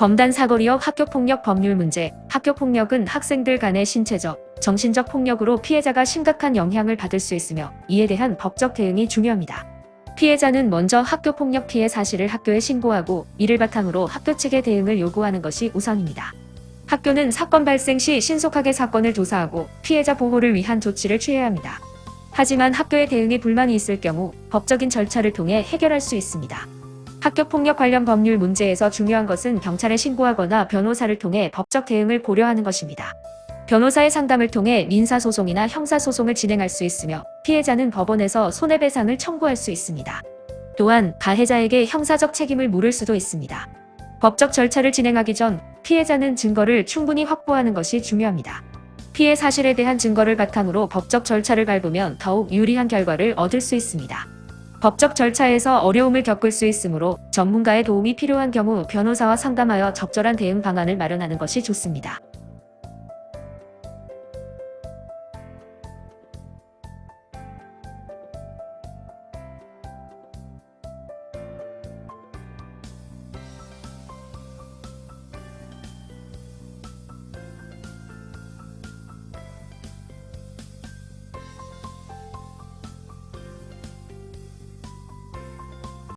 검단 사거리역 학교폭력 법률 문제 학교폭력은 학생들 간의 신체적, 정신적 폭력으로 피해자가 심각한 영향을 받을 수 있으며 이에 대한 법적 대응이 중요합니다. 피해자는 먼저 학교폭력 피해 사실을 학교에 신고하고 이를 바탕으로 학교 측의 대응을 요구하는 것이 우선입니다. 학교는 사건 발생 시 신속하게 사건을 조사하고 피해자 보호를 위한 조치를 취해야 합니다. 하지만 학교의 대응에 불만이 있을 경우 법적인 절차를 통해 해결할 수 있습니다. 학교 폭력 관련 법률 문제에서 중요한 것은 경찰에 신고하거나 변호사를 통해 법적 대응을 고려하는 것입니다. 변호사의 상담을 통해 민사소송이나 형사소송을 진행할 수 있으며 피해자는 법원에서 손해배상을 청구할 수 있습니다. 또한 가해자에게 형사적 책임을 물을 수도 있습니다. 법적 절차를 진행하기 전 피해자는 증거를 충분히 확보하는 것이 중요합니다. 피해 사실에 대한 증거를 바탕으로 법적 절차를 밟으면 더욱 유리한 결과를 얻을 수 있습니다. 법적 절차에서 어려움을 겪을 수 있으므로 전문가의 도움이 필요한 경우 변호사와 상담하여 적절한 대응 방안을 마련하는 것이 좋습니다.